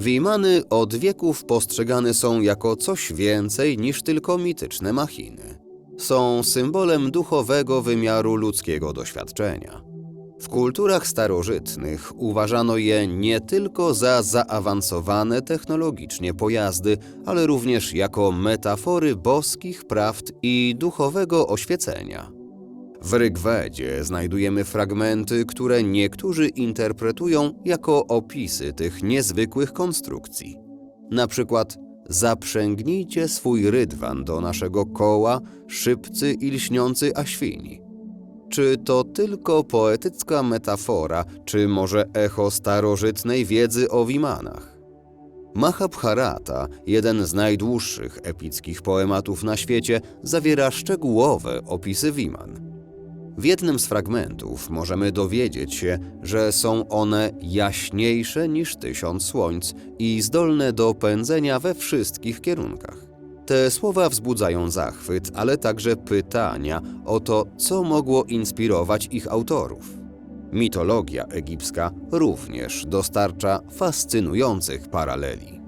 Wimany od wieków postrzegane są jako coś więcej niż tylko mityczne machiny. Są symbolem duchowego wymiaru ludzkiego doświadczenia. W kulturach starożytnych uważano je nie tylko za zaawansowane technologicznie pojazdy, ale również jako metafory boskich prawd i duchowego oświecenia. W Rygwedzie znajdujemy fragmenty, które niektórzy interpretują jako opisy tych niezwykłych konstrukcji. Na przykład zaprzęgnijcie swój rydwan do naszego koła, szybcy i lśniący aświni. Czy to tylko poetycka metafora, czy może echo starożytnej wiedzy o Wimanach? Mahabharata, jeden z najdłuższych epickich poematów na świecie, zawiera szczegółowe opisy Wiman. W jednym z fragmentów możemy dowiedzieć się, że są one jaśniejsze niż tysiąc słońc i zdolne do pędzenia we wszystkich kierunkach. Te słowa wzbudzają zachwyt, ale także pytania o to, co mogło inspirować ich autorów. Mitologia egipska również dostarcza fascynujących paraleli.